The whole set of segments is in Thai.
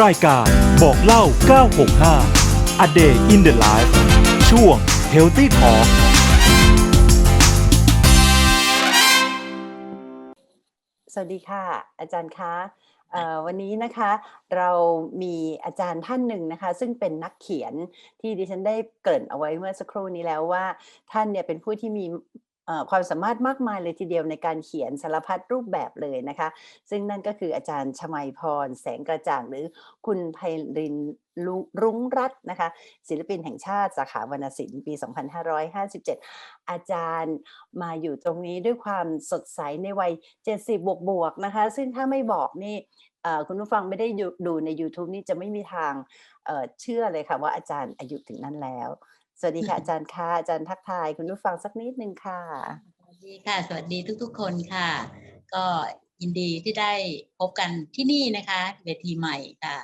รายการบอกเล่า 965 A Day in the Life ช่วง Healthy Talk สวัสดีค่ะ อาจารย์คะวันนี้นะคะเรามีอาจารย์ท่านหนึ่งนะคะ ซึ่งเป็นนักเขียนที่ดิฉันได้เกริ่นเอาไว้เมื่อสักครู่นี้แล้วว่า ท่านเนี่ยเป็นผู้ที่มี ความสามารถมากมายเลยทีเดียวในการเขียนสารพัดรูปแบบเลยนะคะ ซึ่งนั่นก็คืออาจารย์ชมัยพร แสงกระจ่างหรือคุณไพรินรุ้งรัตน์นะคะ ศิลปินแห่งชาติสาขาวรรณศิลป์ปี 2557 อาจารย์มาอยู่ตรงนี้ด้วยความสดใสในวัย 70 บวกบวกๆนะคะ ซึ่งถ้าไม่บอกนี่คุณผู้ฟังไม่ได้ดูใน YouTube นี่จะไม่มีทางเชื่อเลยค่ะว่าอาจารย์อายุถึงนั้นแล้ว สวัสดีค่ะอาจารย์ค่ะอาจารย์ทักทายคุณผู้ฟังสักนิดนึงค่ะ สวัสดีค่ะ สวัสดีทุก ๆ คนค่ะ ก็ยินดีที่ได้พบกันที่นี่นะคะเวทีใหม่ค่ะ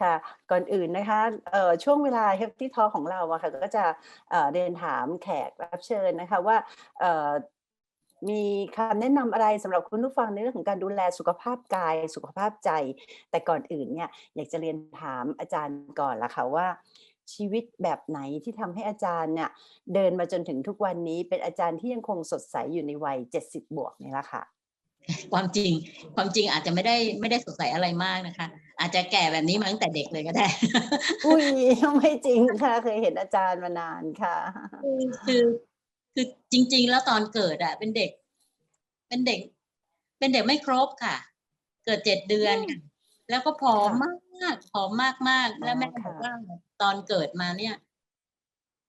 ค่ะ ก่อนอื่นนะคะเอ่อช่วงเวลา Healthy Talk ของเราอะค่ะก็จะเอ่อเรียนถามแขกรับเชิญนะคะว่าเอ่อมีคำแนะนำอะไรสำหรับคุณผู้ฟังในเรื่องของการดูแลสุขภาพกายสุขภาพใจ แต่ก่อนอื่นเนี่ยอยากจะเรียนถามอาจารย์ก่อนละค่ะว่า ชีวิตแบบไหนที่ทำให้อาจารย์เนี่ยเดินมาจนถึงทุกวันนี้เป็นอาจารย์ที่ยังคงสดใสอยู่ในวัย70บวกนี่ละค่ะ ความจริงความจริงอาจจะไม่ได้ไม่ได้สดใสอะไรมากนะคะ อาจจะแก่แบบนี้มาตั้งแต่เด็กเลยก็ได้ อุ้ยไม่จริงค่ะ เคยเห็นอาจารย์มานานค่ะ คือคือคือจริง ๆ แล้วตอนเกิดอะเป็นเด็ก เป็นเด็ก เป็นเด็กไม่ครบค่ะ เกิดเจ็ดเดือนอืมแล้วก็ผอมค่ะมากผอมมากมากๆแล้วอ๋อแม่บอกค่ะว่าตอนเกิดมาเนี่ย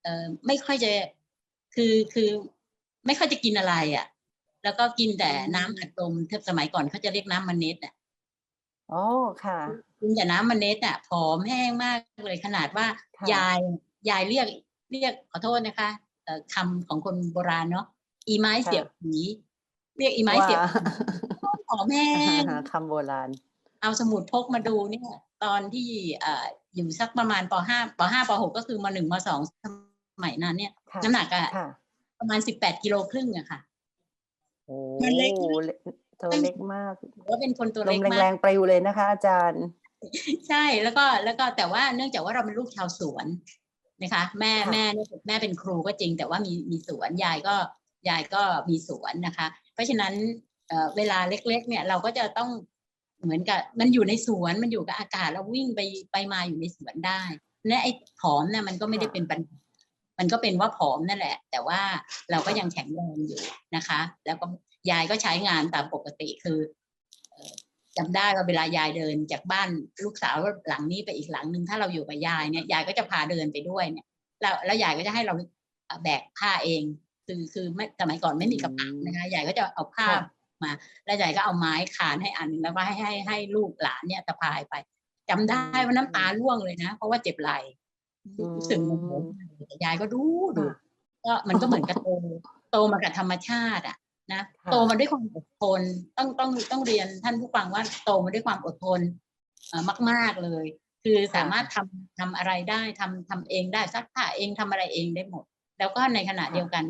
เออไม่ค่อยจะคือคือไม่ค่อยจะกินอะไรอะ แล้วก็กินแต่น้ำอัดลมเทปสมัยก่อนเขาจะเรียกน้ำมันเน็ตอะโอ้ค่ะ กินแต่น้ำมันเน็ตอะผอมแห้งมากเลยขนาดว่าค่ะยายยายเรียกเรียกขอโทษนะคะเอ่อคำของคนโบราณเนาะอีไม้เสียบผีเรียกอีไม้เสียบว่าผีผอมแห้งคำโบราณ เอาสมุดพกมาดูเนี่ย ตอนที่เอ่ออยู่สักประมาณปห้าปห้าปหกก็คือมหนึ่งมสองสมัยนั้นเนี่ยค่ะน้ำหนักอะค่ะประมาณสิบแปดกิโลครึ่งอะค่ะโอ้มันเล็กเล็กตัวเล็กมากถือว่าเป็นคนตัวลเล็กมมาแรกงๆปลิวเลยนะคะ อาจารย์ ใช่แล้วก็แล้วก็แต่ว่าเนื่องจากว่าเราเป็นลูกชาวสวนนะคะ แม่ค่ะแม่เนี่ยแม่เป็นครูก็จริง แต่ว่ามีมีสวนยายก็ยายก็มีสวนนะคะ เพราะฉะนั้นเอ่อเวลาเล็ก ๆ เนี่ยเราก็จะต้อง เหมือนกับมันอยู่ในสวนมันอยู่กับอากาศเราวิ่งไปไปมาอยู่ในสวนได้และไอ้ผอมเนี่ยมันก็ไม่ได้เป็นปัญหามันก็เป็นว่าผอมนั่นแหละ แต่ว่าเราก็ยังแข็งแรงอยู่นะคะ แล้วก็ยายก็ใช้งานตามปกติคือเอ่อจำได้ว่าเวลายายเดินจากบ้านลูกสาวหลังนี้ไปอีกหลังหนึ่งถ้าเราอยู่กับยายเนี่ยยายก็จะพาเดินไปด้วยเนี่ยแล้วแล้วยายก็จะให้เราแบกผ้าเอง คือคือไม่สมัยก่อนไม่มีกระเป๋านะคะยายก็จะเอาผ้า มาแล้วยายก็เอาไม้คานให้อันหนึงแล้วก็ให้ให้ให้ลูกหลานเนี่ยสะพายไปจำได้ว่าน้ำตาร่วงเลยนะ เพราะว่าเจ็บไหล่รู้สึกโมโหมากแต่ยายก็ดูดูค่ะก็มันก็เหมือนกับโตโตมากับธรรมชาติอะนะค่ะโตมาด้วยความอดทนต้องต้องต้องเรียนท่านผู้ฟังว่าโตมาด้วยความอดทนเอ่อมาก ๆเลย คือสามารถทำทำอะไรได้ทำทำเองได้ซักผ้าเองทำอะไรเองได้หมด แล้วก็ในขณะค่ะเดียวกัน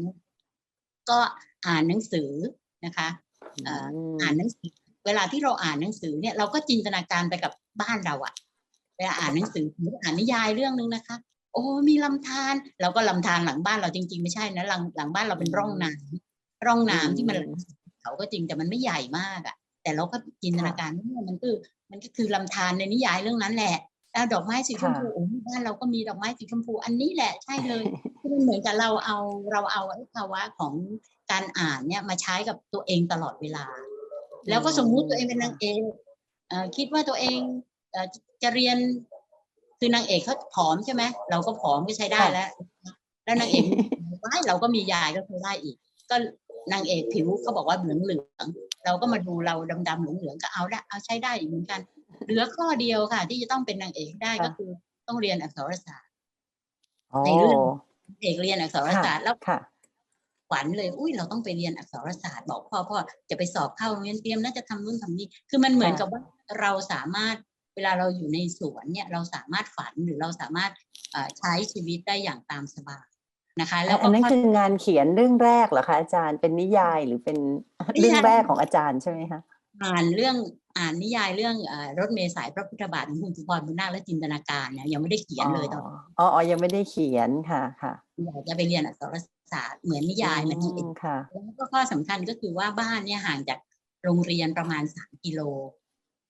ก็อ่านหนังสือนะคะเอ่อมอ่านหนังสือ เวลาที่เราอ่านหนังสือเนี่ยเราก็จินตนาการไปกับบ้านเราอะเวลาอ่านหนังสือสมมติอ่านนิยายเรื่องนึงนะคะ โอ้มีลำธารเราก็ลำธารหลังบ้านเราจริง ๆ ไม่ใช่นะหลังหลังบ้านเราเป็นร่องน้ำร่องน้ำที่มันอืมเขาก็จริงแต่มันไม่ใหญ่มากอะแต่เราก็จินตนาการว่ามันคือ มันก็คือลำธารในนิยายเรื่องนั้นแหละแล้วดอกไม้สีชมพูโอ้บ้านเราก็มีดอกไม้สีชมพูอันนี้แหละใช่เลยคือ มันเหมือนกับเราเอาเราเอาไอ้ภาวะของการอ่านเนี่ยมาใช้กับตัวเองตลอดเวลา แล้วก็สมมุติตัวเองเป็นนางเอกเอ่อคิดว่าตัวเองเอ่อจะเรียนคือนางเอกเขาผอมใช่ไหมเราก็ผอมก็ใช้ได้แล้ว แล้วนางเอกว้ายเราก็มียายก็ใช้ได้อีก ก็นางเอกผิวเขาบอกว่าเหลืองเหลืองๆเราก็มาดูเราดำๆเหลืองเหลืองๆก็เอาละเอาใช้ได้อีกเหมือนกัน เหลือข้อเดียวค่ะ ที่จะต้องเป็นนางเอกได้ก็คือ ต้องเรียนอักษรศาสตร์โอ้ในเรื่อง เอกเรียนอักษรศาสตร์แล้วค่ะฝันเลยอุ้ยเราต้องไปเรียนอักษรศาสตร์บอกพ่อพ่อจะไปสอบเข้าโรงเรียนเตรียมน่าจะทำนู่นทำนี่คือมันเหมือนค่ะกับว่าเราสามารถเวลาเราอยู่ในสวนเนี่ยเราสามารถฝันหรือเราสามารถเอ่อใช้ชีวิตได้อย่างตามสบายนะคะแล้วอัก็นนั้นค่อยคืองานเขียนเรื่องแรกเหรอคะอาจารย์เป็นนิยายหรือเป็นนิยายเรื่องแรกของอาจารย์ใช่ไหมคะ อ่านเรื่องอ่านนิยายเรื่องเอ่อรถเมล์สายพระพุทธบาทของคุณสุพรบุญนาคและจินตนาการเนี่ยยังไม่ได้เขียนเลยตอนอ๋ออ๋อยังไม่ได้เขียนค่ะค่ะอยากจะไปเรียนอักษรศาสตร์เหมือนนิยายมันอืที่มค่ะแล้วก็ข้อสำคัญก็คือว่าบ้านเนี่ยห่างจากโรงเรียนประมาณสามกิโล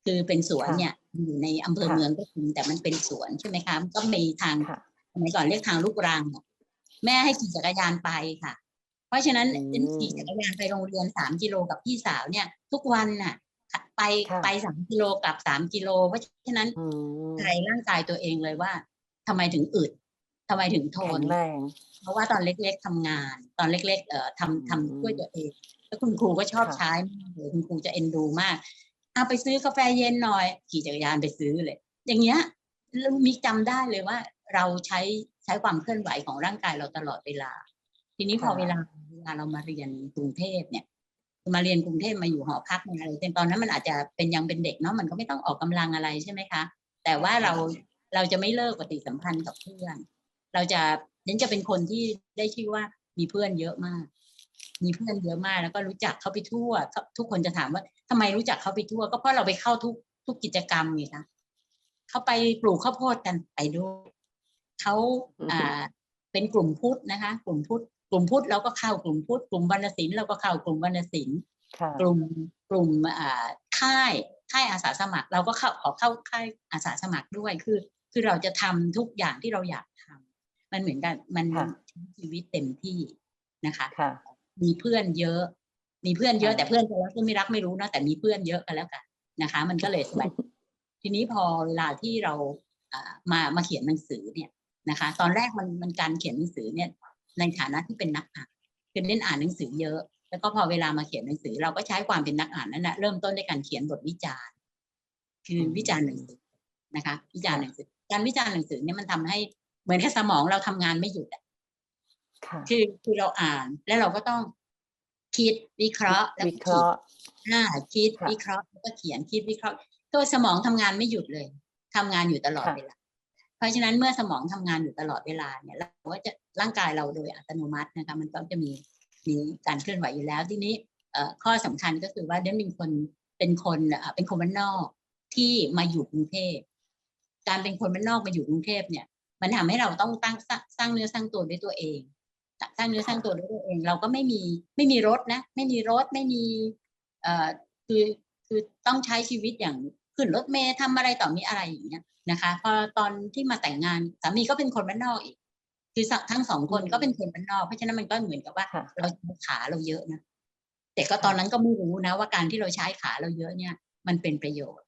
คือเป็นสวนค่ะเนี่ยอยู่ในอำเภอค่ะเมืองก็จริงแต่มันเป็นสวนใช่ไหมคะมันก็มีทางค่ะสมัยก่อนเรียกทางลูกรังอะแม่ให้ขี่จักรยานไปค่ะ เพราะฉะนั้นอืมเอ็นขี่จักรยานไปโรงเรียนสามกิโลกับพี่สาวเนี่ย ทุกวันน่ะ ไปค่ะไปสามกิโลกลับสามกิโล เพราะฉะนั้นอืมใจร่างกายตัวเองเลยว่าทำไมถึงอึดทำไมถึงทแข็นงแรงเพราะว่าตอนเล็ก ๆทำงาน ตอนเล็ก ๆ เอ่อทำทำอืมช่วยตัวเอง แล้วคุณครูก็ชอบค่ะใช้มากเลยคุณครูจะเอ็นดูมากเอาไปซื้อกาแฟเย็นหน่อย ขี่จักรยานไปซื้อเลย อย่างเงี้ยแล้วมีจำได้เลยว่า เราใช้ใช้ความเคลื่อนไหวของร่างกายเราตลอดเวลา ทีนี้พอค่ะเวลาเวลาเรามาเรียนกรุงเทพเนี่ย มาเรียนกรุงเทพมาอยู่หอพักมาอะไรแต่ตอนนั้นมันอาจจะเป็นยังเป็นเด็กเนาะมันก็ไม่ต้องออกกำลังอะไรใช่ไหมคะ แต่ว่าเราเราจะไม่เลิกปฏิสัมพันธ์กับเพื่อน เราจะฉันจะเป็นคนที่ได้ชื่อว่ามีเพื่อนเยอะมาก มีเพื่อนเยอะมากแล้วก็รู้จักเขาไปทั่วเขาทุกคนจะถามว่าทำไมรู้จักเขาไปทั่ว ก็เพราะเราไปเข้าทุกทุกกิจกรรมไงคะเขาไปปลูกข้าวโพดกันไปด้วยเขาอ่าเป็นกลุ่มพุทธนะคะ กลุ่มพุทธ กลุ่มพุทธเราก็เข้ากลุ่มพุทธกลุ่มวรรณศิลป์เราก็เข้ากลุ่มวรรณศิลป์ค่ะกลุ่มกลุ่มอ่าค่ายค่ายอาสาสมัคร เราก็เข้าขอเข้าค่ายอาสาสมัครด้วยคือ คือเราจะทำทุกอย่างที่เราอยากทำมันเหมือนกันมันค่ะใช้ชีวิตเต็มที่นะคะค่ะมีเพื่อนเยอะ มีเพื่อนเยอะค่ะแต่เพื่อนจะรักหรือไม่รักไม่รู้นะแต่มีเพื่อนเยอะกันแล้วกันนะคะ มันก็เลยสบายทีนี้พอเวลาที่เราอ่ามามาเขียนหนังสือเนี่ยนะคะ ตอนแรกมันมันการเขียนหนังสือเนี่ย ในฐานะที่เป็นนักอ่านคือเล่นอ่านหนังสือเยอะ แล้วก็พอเวลามาเขียนหนังสือ เราก็ใช้ความเป็นนักอ่านนั่นแหละเริ่มต้นด้วยการเขียนบทวิจารณ์ คือวิจารณ์หนังสือนะคะ วิจารณ์หนังสือ การวิจารณ์หนังสือเนี่ยมันทำให้เหมือนกับสมองเราทำงานไม่หยุดอะค่ะคือคือเราอ่านแล้วเราก็ต้องคิดวิเคราะห์แล้ววิก็เคราะห์อ่าคิดค่ะวิเคราะห์แล้วก็เขียนคิดวิเคราะห์ตัวสมองทำงานไม่หยุดเลยทำงานอยู่ตลอดค่ะเวลาเพราะฉะนั้นเมื่อสมองทำงานอยู่ตลอดเวลาเนี่ยเราก็จะ ร่างกายเราโดยอัตโนมัตินะคะมันก็จะมีมีการเคลื่อนไหวอยู่แล้วทีนี้ข้อสำคัญก็คือว่าเดนเป็นคนเป็นคนเป็นคนบ้านนอกที่มาอยู่กรุงเทพการเป็นคนบ้านนอกมาอยู่กรุงเทพเนี่ย มันทำให้เราต้องตั้งสร้างเนื้อสร้างตัวด้วยตัวเองสร้างเนื้อสร้างตัวด้วยตัวเอง เราก็ไม่มีไม่มีรถนะ ไม่มีรถไม่มีเอ่อคือคือต้องใช้ชีวิตอย่างขึ้นรถเมล์ทำอะไรต่อมีอะไรอย่างเงี้ยนะคะ พอตอนที่มาแต่งงานสามีก็เป็นคนบ้านนอกอีก คือทั้งสองคนก็เป็นคนบ้านนอก เพราะฉะนั้นมันก็เหมือนกับว่าค่ะเราใช้ขาเราเยอะนะแต่ก็ตอนนั้นก็ไม่รู้นะว่าการที่เราใช้ขาเราเยอะเนี่ย มันเป็นประโยชน์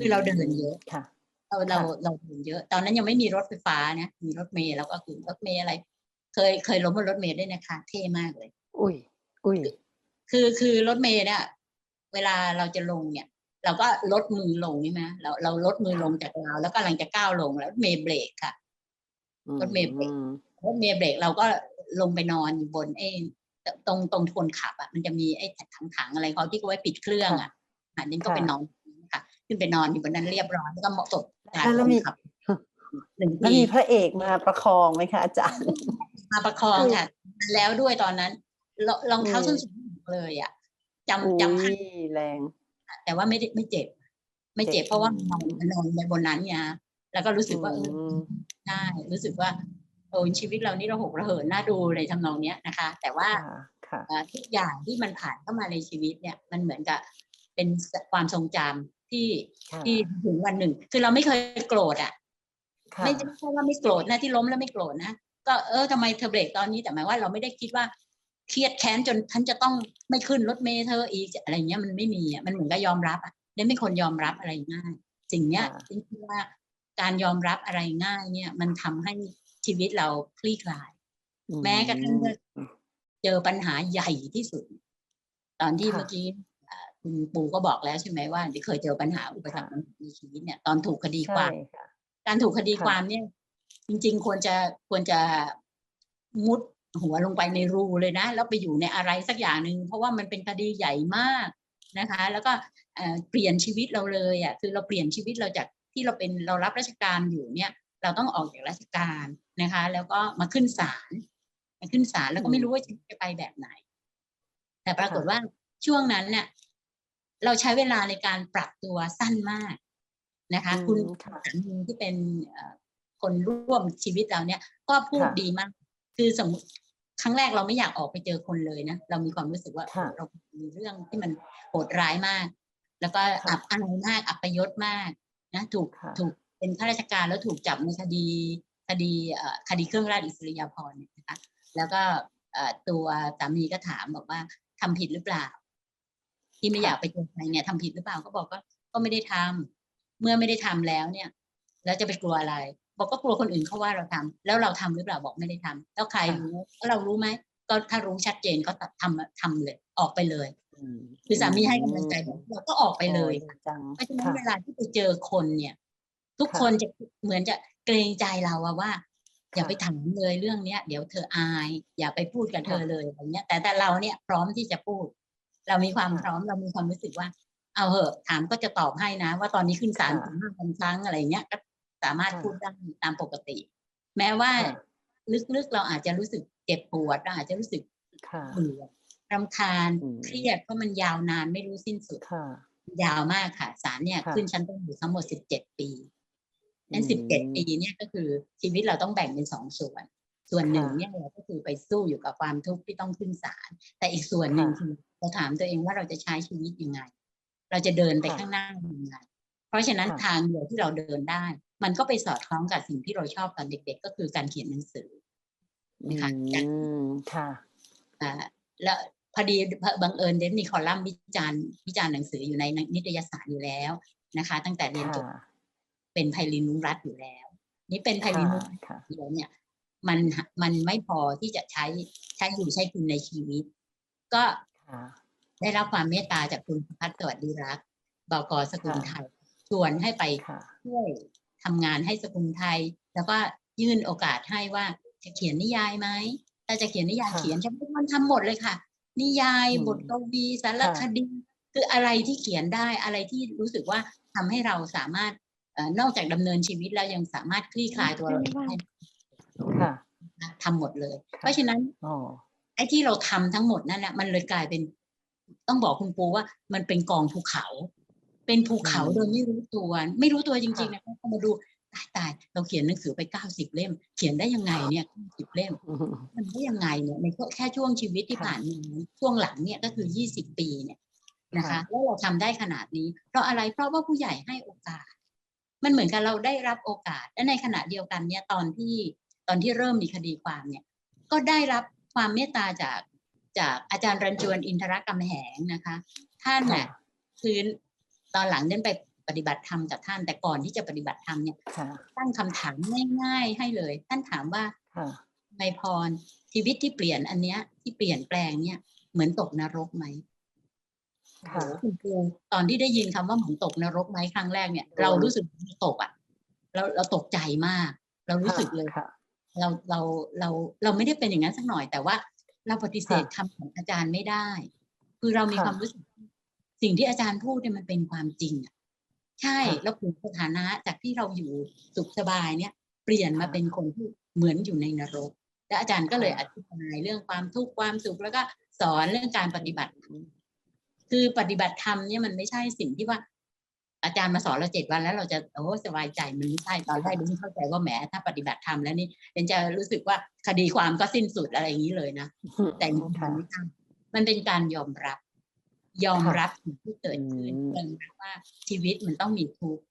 คือเราเดินเยอะค่ะเราเราค่ะเราเดินเยอะ ตอนนั้นยังไม่มีรถไฟฟ้านะมีรถเมล์แล้วก็คือรถเมล์อะไร เคยเคยล้มบนรถเมล์ด้วยนะคะ เท่มากเลย อุ้ยอุ้ยคือคือรถเมล์เนี่ยเวลาเราจะลงเนี่ย เราก็ลดมือลงใช่ไหมเราเราลดมือลงจากเราแล้วกำลังจะก้าวลงแล้วรถเมล์เบรกค่ะ รถเมล์เบรกอืมรถเมล์เบรกเราก็ลงไปนอนอยู่บนไอ้ตรงตรงคนขับอะมันจะมีไอ้ถังๆอะไรเขาที่เขาไว้ปิดเครื่องอะอันนี้ก็ไปนอนค่ะ ขึ้นไปนอนอยู่บนนั้นเรียบร้อยแล้วก็เหมาะสมการแล้วมีคนขับหนึ่งแล้วปีมีพระเอกมาประคองไหมคะอาจารย์ มาประคองค่ะ แล้วด้วยตอนนั้นรองรองเท้าอืมส้นสูงเลยอะจำอุ้จำภาพยแรง แต่ว่าไม่ได้ไม่เจ็บ ไม่เจ็บเจ็บเพราะว่ามันนอนมันนอนในบนนั้นไง แล้วก็รู้สึกว่าเออมได้รู้สึกว่าโอ้ชีวิตเรานี่เราหกระเหินน่าดูเลยทำนองเนี้ยนะคะ แต่ว่าค่ะค่ะเอ่อทุกอย่างที่มันผ่านเข้ามาในชีวิตเนี่ยมันเหมือนกับเป็นความทรงจำที่ค่ะที่ถึงวันหนึ่ง คือเราไม่เคยโกรธอะค่ะไม่ใช่ว่าไม่โกรธนะที่ล้มแล้วไม่โกรธนะก็เออทำไมเธอเบรกตอนนี้แต่หมายว่าเราไม่ได้คิดว่าเครียดแค้นจนฉันจะต้องไม่ขึ้นรถเมล์เธออีกอะไรเงี้ยมันไม่มีอะมันเหมือนกับยอมรับอะเดนเป็นคนยอมรับอะไรง่ายสิ่งเนี้ยค่ะฉันคิดว่า การยอมรับอะไรง่ายเนี่ย มันทำให้ชีวิตเราคลี่คลาย แม้กระทั่งเมื่อเจอปัญหาใหญ่ที่สุด ตอนที่ค่ะเมื่อกี้อ่าคุณปู่ก็บอกแล้วใช่ไหมว่าที่เคยเจอปัญหาอุปสรรคในชีวิตเนี่ยตอนถูกคดีคใช่วามค่ะการถูกคดีค่ะความเนี่ย จริง ๆ ควรจะควรจะมุดหัวลงไปในรูเลยนะแล้วไปอยู่ในอะไรสักอย่างหนึ่งเพราะว่ามันเป็นคดีใหญ่มากนะคะ แล้วก็เอ่อเปลี่ยนชีวิตเราเลยอะคือเราเปลี่ยนชีวิตเราจาก ที่เราเป็นเรารับราชการอยู่เนี่ย เราต้องออกจากราชการนะคะ แล้วก็มาขึ้นศาลมาขึ้นศาลแล้วก็ไม่รู้ว่าจะไปแบบไหน แต่ปรากฏว่าช่วงนั้นเนี่ยเราใช้เวลาในการปรับตัวสั้นมากนะคะ คุณอืมค่ะสามีที่เป็นเอ่อคนร่วมชีวิตเราเนี่ย ก็พูดค่ะดีมาก คือสมมติครั้งแรกเราไม่อยากออกไปเจอคนเลยนะ เรามีความรู้สึกว่าค่ะเรามีเรื่องที่มันโหดร้ายมาก แล้วก็ค่ะอับอายมากอัปยศมาก นะถูกค่ะถูกเป็นข้าราชการแล้วถูกจับในคดีคดีเอ่อคดีเครื่องราชอิสริยาภรณ์เนี่ยนะคะแล้วก็เอ่อตัวสามีก็ถามบอกว่าทำผิดหรือเปล่า ที่ไม่ค่ะอยากไปเจอใครเนี่ยทำผิดหรือเปล่าก็บอกว่าก็ไม่ได้ทำเมื่อไม่ได้ทำแล้วเนี่ย แล้วจะไปกลัวอะไร บอกก็กลัวคนอื่นเขาว่าเราทำแล้วเราทำหรือเปล่าบอกไม่ได้ทำแล้วใครรู้แล้วเรารู้ไหมก็ถ้ารู้ชัดเจนก็ทำทำเลยออกไปเลยม คือสามีให้กำลังใจบอกเราก็ออกไปเลยโอ้ดีจังเพราะฉะนั้นค่ะเวลาที่ไปเจอคนเนี่ย ทุกค่ะคนจะเหมือนจะเกรงใจเราอะว่า อย่าค่ะไปถามเลยเรื่องเนี้ย เดี๋ยวเธออาย อย่าไปพูดกับเธอค่ะเลยอะไรเงี้ย แต่แต่เราเนี่ยพร้อมที่จะพูด เรามีความค่ะพร้อมเรามีความรู้สึกว่า เอาเหอะถามก็จะตอบให้นะ ว่าตอนนี้ขึ้นศาลค่ะถึงห้าพันครั้งอะไรเงี้ยก็สามารถค่ะพูดได้ตามปกติ แม้ว่าค่ะลึกๆเราอาจจะรู้สึกเจ็บปวดเราอาจจะรู้สึกค่ะเบื่อ รำคาญอืมเครียดเพราะมันยาวนานไม่รู้สิ้นสุดค่ะยาวมากค่ะศาลเนี่ยค่ะขึ้นชั้นต้นอยู่ทั้งหมดสิบเจ็ดปีนั้นอืสิบเจ็ดมปีเนี่ยก็คือชีวิตเราต้องแบ่งเป็นสองส่วน ส่วนหนึ่งค่ะเนี่ยเราก็คือไปสู้อยู่กับความทุกข์ที่ต้องขึ้นศาลแต่อีกส่วนหนึ่งค่ะคือเราถามตัวเองว่าเราจะใช้ชีวิตยังไง เราจะเดินไปค่ะข้างหน้ายังไงเพราะฉะนั้นค่ะทางเดียวที่เราเดินได้ มันก็ไปสอดคล้องกับสิ่งที่เราชอบตอนเด็ก ๆ ก็คือการเขียนหนังสือนะคะอืมค่ะอ่าแล้ว พอดีบังเอิญเดนมีคอลัมน์วิจารณ์วิจารณ์หนังสืออยู่ในนิตยสารอยู่แล้วนะคะ ตั้งแต่เรียนจบค่ะเป็นไพลินนุรัตน์อยู่แล้ว นี่เป็นไพลินนุรัตน์ค่ะเดียวเนี่ยมันมันไม่พอที่จะใช้ใช้อยู่ใช้กินในชีวิต ก็ค่ะได้รับความเมตตาจากคุณพัฒน์สวัสดีรักษ์บกสกุลไทยชวนให้ไปค่ะช่วยทำงานให้สกุลไทย แล้วก็ยื่นโอกาสให้ว่าจะเขียนนิยายไหมถ้าจะเขียนนิยายค่ะเขียนฉันเป็นคนทำหมดเลยค่ะ นิยายอืมบทกวีสารค่ะคดี คืออะไรที่เขียนได้อะไรที่รู้สึกว่าทำให้เราสามารถเอ่อนอกจากดำเนินชีวิตแล้วยังสามารถคลี่คลายตัวเราเองได้ค่ะทำหมดเลย เพราะฉะนั้นอ๋อไอ้ที่เราทำทั้งหมดนั่นแหละมันเลยกลายเป็น ต้องบอกคุณปูว่ามันเป็นกองภูเขา เป็นภูเขาอืมโดยไม่รู้ตัว ไม่รู้ตัวจริงๆค่ะนะพอมาดู ตายตายเราเขียนหนังสือไปเก้าสิบเล่ม เขียนได้ยังไงเนี่ยสิบเล่มอืมมันได้ยังไงเนี่ยในแค่ช่วงชีวิตที่ค่ะผ่านมาช่วงหลังเนี่ยก็คือยี่สิบปีเนี่ยนะคะค่ะแล้วเราทำได้ขนาดนี้ เพราะอะไรเพราะว่าผู้ใหญ่ให้โอกาส มันเหมือนกับเราได้รับโอกาส และในขณะเดียวกันเนี่ยตอนที่ตอนที่เริ่มมีคดีความเนี่ย ก็ได้รับความเมตตาจากจากอาจารย์รันจวนอินทรกำแหงนะคะ ท่านน่ะค่ะคือตอนหลังเดินไป ปฏิบัติธรรมกับท่าน แต่ก่อนที่จะปฏิบัติธรรมเนี่ยค่ะตั้งคำถามง่ายๆให้เลย ท่านถามว่าค่ะในพรชีวิตที่เปลี่ยนอันเนี้ย ที่เปลี่ยนแปลงเนี่ย เหมือนตกนรกไหมค่ะโอ้โหคุณครูตอนที่ได้ยินคำว่าเหมือนตกนรกไหมครั้งแรกเนี่ย เรารู้สึกตกอะเราเราตกใจมาก เรารู้สึกเลยค่ะเราเราเราเราไม่ได้เป็นอย่างนั้นสักหน่อย แต่ว่าเราปฏิเสธคำของอาจารย์ไม่ได้ คือเรามีค่ะความรู้สึก สิ่งที่อาจารย์พูดเนี่ยมันเป็นความจริงอะ ใช่ค่ะแล้วเปลี่ยนสถานะจากที่เราอยู่สุขสบายเนี่ยเปลี่ยนมาค่ะเป็นคนที่เหมือนอยู่ในนรกและอาจารย์ก็เลยค่ะอธิบายเรื่องความทุกข์ความสุขแล้วก็สอนเรื่องการปฏิบัติคือปฏิบัติธรรมเนี่ยมันไม่ใช่สิ่งที่ว่า อาจารย์มาสอนเราเจ็ดวันแล้วเราจะโอ้สบายใจมันไม่ใช่ตอนแรกดิฉันเข้าใจว่าแหมถ้าปฏิบัติธรรมแล้วนี่เดนจะรู้สึกว่าคดีความก็สิ้นสุดอะไรอย่างนี้เลยนะแต่จริงๆค่ะมันไม่ใช่มันเป็นการยอมรับ ยอมค่ะรับสิ่งที่เกิดขึ้นอืมยอมรับว่าชีวิตมันต้องมีทุกข์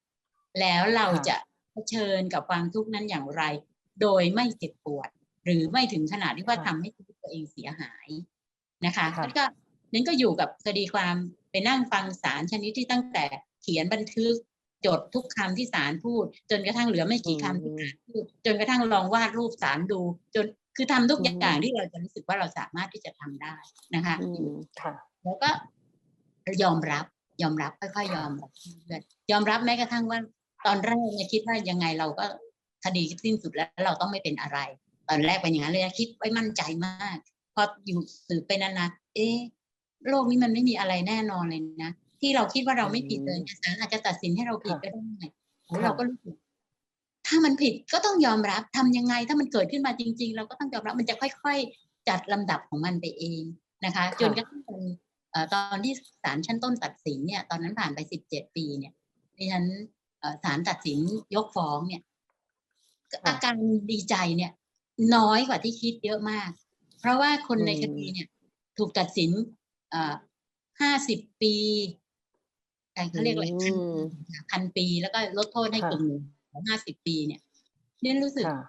แล้วเราค่ะจะเผชิญกับความทุกข์นั้นอย่างไร โดยไม่เจ็บปวด หรือไม่ถึงขนาดที่ว่าค่ะทำให้ชีวิตตัวเองเสียหายนะคะค่ะแล้วก็นั้นก็อยู่กับคดีความไปนั่งฟังศาลชนิดที่ตั้งแต่เขียนบันทึกจดทุกคำที่ศาลพูด จนกระทั่งเหลือไม่กี่คำที่ศาลพูดจนกระทั่งลองวาดรูปศาลดู จนคือทำทุกอย่างที่เราจะรู้สึกว่าเราสามารถที่จะทำได้นะคะอืมค่ะแล้วก็ ยอมรับ ยอมรับค่อยๆยอมรับเรื่อยๆยอมรับแม้กระทั่งว่า ตอนแรกเนี่ยคิดว่ายังไงเราก็คดีสิ้นสุดแล้วเราต้องไม่เป็นอะไร ตอนแรกเป็นอย่างนั้นเลยนะคิดไว้มั่นใจมาก พออยู่สืบไปนานๆเอ๊ะโลกนี้มันไม่มีอะไรแน่นอนเลยนะที่เราคิดว่าเราไม่ผิดเลยเนี่ยศาลอาจจะตัดสินให้เราผิดก็ได้โอ้ค่ะเราก็รู้สึกถ้ามันผิดก็ต้องยอมรับทำยังไง ถ้ามันเกิดขึ้นมาจริง ๆ เราก็ต้องยอมรับมันจะค่อย ๆ จัดลำดับของมันไปเองนะคะ จนกระทั่งมันเอ่อ ตอนที่ศาลชั้นต้นตัดสินเนี่ยตอนนั้นผ่านไปสิบเจ็ดปีเนี่ยดิฉันเอ่อศาลตัดสินยกฟ้องเนี่ยอาการดีใจเนี่ย น้อยกว่าที่คิดเยอะมาก เพราะว่าคนในคดีเนี่ย ถูกตัดสินห้าสิบปีเอ่อเขาเรียกอะไรพันอืมพันปีแล้วก็ลดโทษให้ค่ะกึ่งหนึ่งห้าสิบปีเนี่ยเนี่ยรู้สึกค่ะ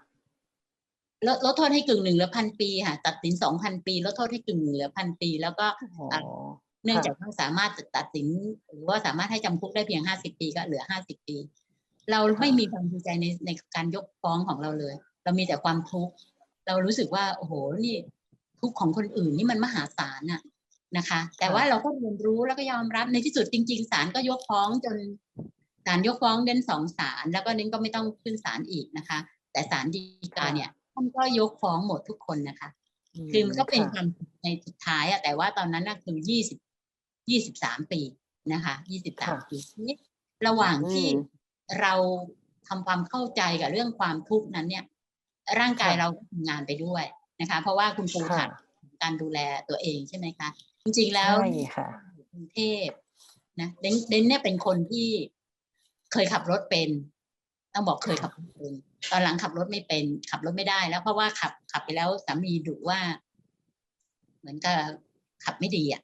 ลดลดโทษให้กึ่งหนึ่งเหลือพันปีค่ะตัดสินสองพันปีลดโทษให้กึ่งหนึ่งเหลือพันปี แล้วก็อ๋อเนื่องจากว่าสามารถตัดสินหรือว่าสามารถให้จำคุกได้เพียงห้าสิบปีก็เหลือห้าสิบปี เราไม่มีความดีใจในในการยกฟ้องของเราเลย เรามีแต่ความทุกข์เรารู้สึกว่าโอ้โหนี่ทุกข์ของคนอื่นนี่มันมหาศาลน่ะนะคะ แต่ว่าเราก็เรียนรู้แล้วก็ยอมรับในที่สุดจริง ๆศาลก็ยกฟ้องจนศาลยกฟ้องเด่นสองศาลแล้วก็เด่นก็ไม่ต้องขึ้นศาลอีกนะคะ แต่ศาลฎีกาเนี่ย ท่านก็ยกฟ้องหมดทุกคนนะคะ คือมันก็เป็นความผิดในสุดท้ายอะแต่ว่าตอนนั้นน่ะคือยี่สิบยี่สิบสามปีนะคะยี่สิบสามค่ะปีทีนี้ระหว่างที่อืมเราทำความเข้าใจกับเรื่องความทุกข์นั้นเนี่ย ร่างกายค่ะเราก็ทำงานไปด้วยนะคะ เพราะว่าคุณครูค่ะขาดการดูแลตัวเองใช่ไหมคะจริงๆแล้วใช่ค่ะกรุงเทพนะเดนเดนเนี่ยเป็นคนที่เคยขับรถเป็น ต้องบอกเคยขับรถเป็น ตอนหลังขับรถไม่เป็นขับรถไม่ได้แล้วเพราะว่าขับขับไปแล้วสามีดุว่า เหมือนกับขับไม่ดีอะ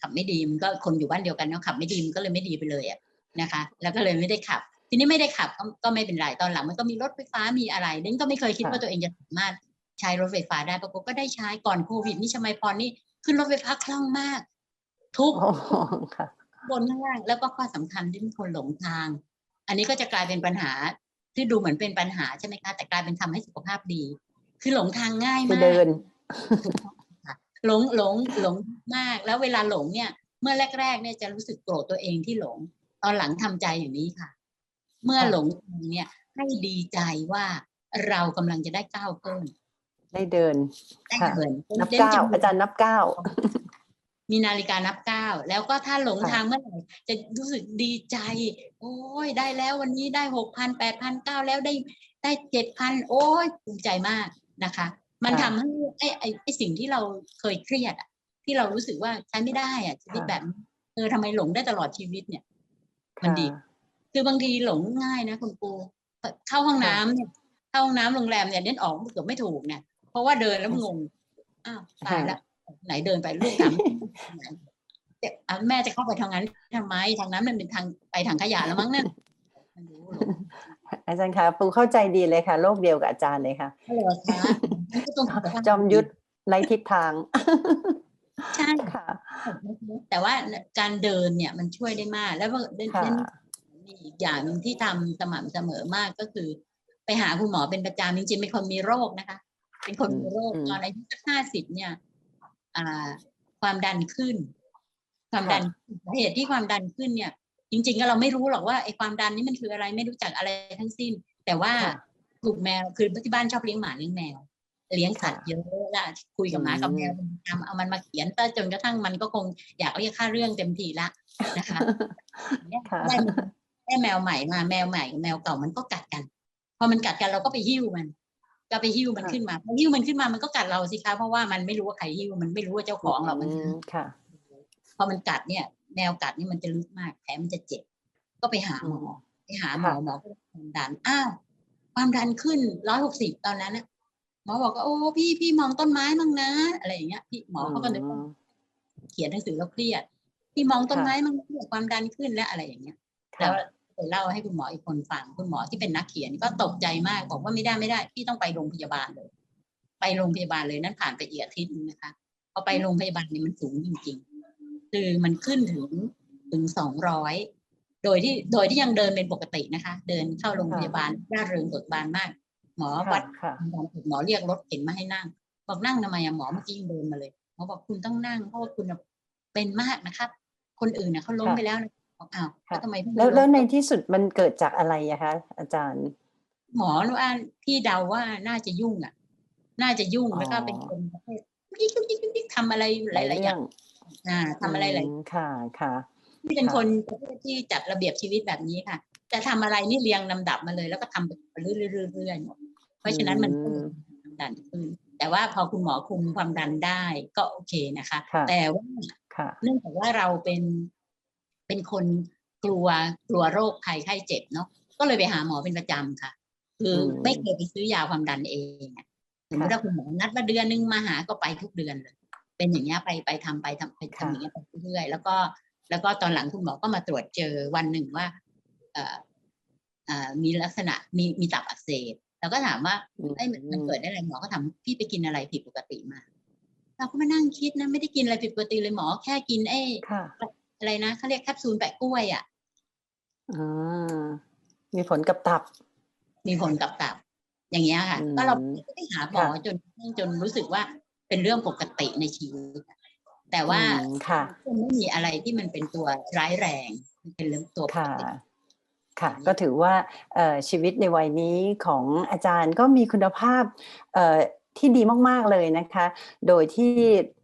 ขับไม่ดีมันก็คนอยู่บ้านเดียวกันเนาะขับไม่ดีมันก็เลยไม่ดีไปเลยอะนะคะ แล้วก็เลยไม่ได้ขับ ทีนี้ไม่ได้ขับก็ก็ไม่เป็นไรตอนหลังมันก็มีรถไฟฟ้ามีอะไรเดนก็ไม่เคยคิดค่ะว่าตัวเองจะสามารถใช้รถไฟฟ้าได้ปรากฏก็ได้ใช้ก่อนโควิดนี่ชมัยพรนี่ขึ้นรถไฟฟ้าคล่องมาก ทุกอ๋อค่ะบนข้างล่างแล้วก็ข้อสำคัญที่เป็นคนหลงทาง อันนี้ก็จะกลายเป็นปัญหา ที่ดูเหมือนเป็นปัญหาใช่ไหมคะแต่กลายเป็นทำให้สุขภาพดี คือหลงทางง่ายไปมากเดินหลงหลงหลงมากแล้วเวลาหลงเนี่ย เมื่อแรก ๆ เนี่ยจะรู้สึกโกรธตัวเองที่หลง ตอนหลังทำใจอย่างนี้ค่ะ เมื่อค่ะหลงทางเนี่ยให้ดีใจว่าเรากำลังจะได้ก้าวเพิ่มได้เดินได้ค่ะเดินนับเดินเก้าจะอาจารย์นับเก้า มีนาฬิกานับเก้าแล้วก็ถ้าหลงค่ะทางเมื่อไหร่จะรู้สึกดีใจ โอ้ยได้แล้ววันนี้ได้หกพันแปดพันเก้าแล้วได้ได้เจ็ดพันโอ้ยภูมิใจมากนะคะ มันทำให้ไอ้ไอ้ไอ้สิ่งที่เราเคยเครียดอะที่เรารู้สึกว่าใช้ไม่ได้อะชีวิตแบบนี้เออทำไมหลงได้ตลอดชีวิตเนี่ย มันดีค่ะคือบางทีหลงง่ายนะคุณปูเข้าห้องน้ำเนี่ยเข้าห้องน้ำโรงแรมเนี่ยเด่นออกเกือบไม่ถูกเนี่ยเพราะว่าเดินแล้วงงอ้าวตายละ ไหนเดินไปลูกถามเดี๋ยวอะแม่จะเข้าไปทางนั้นทำไมทางนั้นมันเป็นทางไปทางขยะแล้วมั้งเนี่ยมันรู้หรอกอาจารย์คะปูเข้าใจดีเลยค่ะ โลกเดียวกับอาจารย์เลยค่ะก็เลยว่าช้าก็ต้องสุขภาพจอมยุทธในทิศทางใช่ค่ะ แต่ว่าการเดินเนี่ยมันช่วยได้มาก แล้วก็เด่นค่ะเด่นมีอีกอย่างหนึ่งที่ทำสม่ำเสมอมากก็คือ ไปหาคุณหมอเป็นประจำจริงๆเป็นคนมีโรคนะคะ เป็นคนมีโรคอืมตอนอายุสักห้าสิบเนี่ยอ่า ความดันขึ้น ความดันสาเหตุที่ความดันขึ้นเนี่ย จริง ๆ ก็เราไม่รู้หรอกว่าไอ้ความดันนี่มันคืออะไรไม่รู้จักอะไรทั้งสิ้น แต่ว่าค่ะถูกแมวคือที่บ้านชอบเลี้ยงหมาเลี้ยงแมว เลี้ยงสัตว์ค่ะเยอะละคุยกับหมากับแมวทำเอามันมาเขียนซะจนกระทั่งมันก็คงอยากเรียกค่าเรื่องเต็มทีละนะคะเนี่ยค่ะได้ได้แมวใหม่มาแมวใหม่กับแมวเก่ามันก็กัดกัน พอมันกัดกันเราก็ไปหิ้วมัน ก็ไปหิ้วมันค่ะขึ้นมาพอหิ้วมันขึ้นมามันก็กัดเราสิคะเพราะว่ามันไม่รู้ว่าใครหิ้วมันไม่รู้ว่าเจ้าของเรามันอืมค่ะพอมันกัดเนี่ย แมวกัดนี่มันจะลึกมากแผลมันจะเจ็บ ก็ไปหาหมอไปหาหมอค่ะหมอก็บอกความดันอ้าวความดันขึ้นร้อยหกสิบตอนนั้นนะหมอบอกว่าโอ้พี่พี่มองต้นไม้มั่งนะ อะไรอย่างเงี้ย พี่หมอเขาก็เลยอืมเขียนหนังสือแล้วเครียด พี่มองต้นค่ะไม้มั่งนะความดันขึ้นแล้วอะไรอย่างเงี้ยค่ะแล้ว ไปเล่าให้คุณหมออีกคนฟัง คุณหมอที่เป็นนักเขียนก็ตกใจมากบอกว่าไม่ได้ไม่ได้พี่ต้องไปโรงพยาบาลเลย ไปโรงพยาบาลเลยนั่นผ่านไปอีกอาทิตย์นึงนะคะพอไปโรงพยาบาลเนี่ยมันสูงจริงๆ คือมันขึ้นถึงถึงสองร้อยโดยที่โดยที่ยังเดินเป็นปกตินะคะ เดินเข้าโรงพยาบาลร่าเริงเบิกบานมาก หมอวัค่ะดค่ะความดันหมอเรียกรถเข็นมาให้นั่ง บอกนั่งทำไมอะหมอเมื่อกี้ยังเดินมาเลยหมอบอกคุณต้องนั่งเพราะว่าคุณน่ะเป็นมากนะครับ คนอื่นน่ะเขาล้มค่ะไปแล้วนะบ อกอ้าวแล้วทำไมพี่แล้วไม่แล้วมในที่สุดมันเกิดจากอะไรอะคะอาจารย์ หมอว่าพี่เดาว่าน่าจะยุ่งอะ น่าจะยุ่งอ๋อแล้วก็เป็นคนประเภทยิ่งยิ่งยิ่งทำอะไรหลายๆอย่างอ่าทำอะไรหลายมค่ะค่ะที่เป็นค่ะคนประเภทที่จัดระเบียบชีวิตแบบนี้ค่ะ จะทำอะไรนี่เรียงลำดับมาเลย แล้วก็ทำไปเรื่อยๆๆๆเพราะฉะนั้นมันก็เลยความดันขึ้นแต่ว่าพอคุณหมอคุมความดันได้ก็โอเคนะคะค่ะแต่ว่าค่ะเนื่องจากว่าเราเป็น เป็นคนกลัวกลัวโรคภัยไข้เจ็บเนาะก็เลยไปหาหมอเป็นประจำค่ะ คืออมไม่เคยไปซื้อยาความดันเองอะสมมติว่าคุณหมอนัดมาเดือนนึงมาหาก็ไปทุกเดือนเลย เป็นอย่างเงี้ยไปไปทำไปทำไปทำอย่างเงี้ยไปเรื่อยๆแล้วก็แล้วก็ตอนหลังคุณหมอก็มาตรวจเจอวันหนึ่งว่า เอ่อเอ่อมีลักษณะมีมีตับอักเสบเราก็ถามว่าอืมเอ้ยมันมันเกิดได้อะไรหมอก็ถามพี่ไปกินอะไรผิดปกติมาเราก็มานั่งคิดนะไม่ได้กินอะไรผิดปกติเลยหมอแค่กินไอ้ค่ะ อะไรนะเขาเรียกแคปซูลแปะกล้วยอะอ่ามีผลกับตับ มีผลกับตับ อย่างเงี้ยค่ะอืมก็เราก็ไปหาหมอค่ะจนจนรู้สึกว่าเป็นเรื่องปกติในชีวิตอะแต่ว่าอืมค่ะมันไม่มีอะไรที่มันเป็นตัวร้ายแรงมันเป็นเรื่องตัวปกค่ะติค่ะก็ถือว่าเอ่อชีวิตในวัยนี้ของอาจารย์ก็มีคุณภาพเอ่อ ที่ดีมาก ๆ เลยนะคะ โดยที่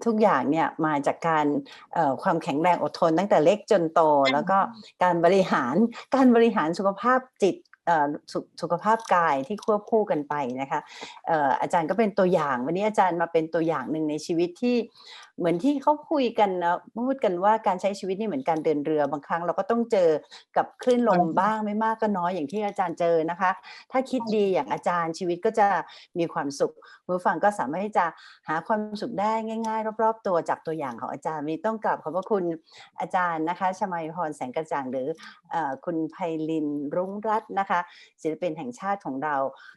ทุกอย่างเนี่ยมาจากการเอ่อความแข็งแรงอดทนตั้งแต่เล็กจนโต แล้วก็การบริหารการบริหารสุขภาพจิตเอ่อสุสุขภาพกายที่ควบคู่กันไปนะคะเอ่ออาจารย์ก็เป็นตัวอย่าง วันนี้อาจารย์มาเป็นตัวอย่างหนึ่งในชีวิตที่เหมือนที่เขาคุยกันนะพูดกันว่าการใช้ชีวิตนี่เหมือนการเดินเรือบางครั้งเราก็ต้องเจอกับคลื่นลมบ้างไม่มากก็น้อยอย่างที่อาจารย์เจอนะคะ ถ้าคิดดีอย่างอาจารย์ชีวิตก็จะมีความสุขผู้ฟังก็สามารถที่จะหาความสุขได้ง่าย ๆ รอบๆ ตัวจากตัวอย่างของอาจารย์วันนี้ต้องกราบขอบพระคุณอาจารย์นะคะชมัยพรแสงกระจ่างหรืออคุณไพลินรุ้งรัตน์นะคะ ศิลปินแห่งชาติของเรา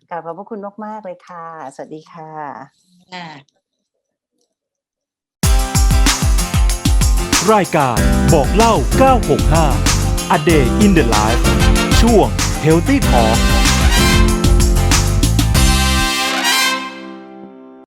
กราบขอบพระคุณมากๆเลยค่ะ สวัสดีค่ะค่ะ รายการบอกเล่า 965 A Day in the Life ช่วง Healthy Talk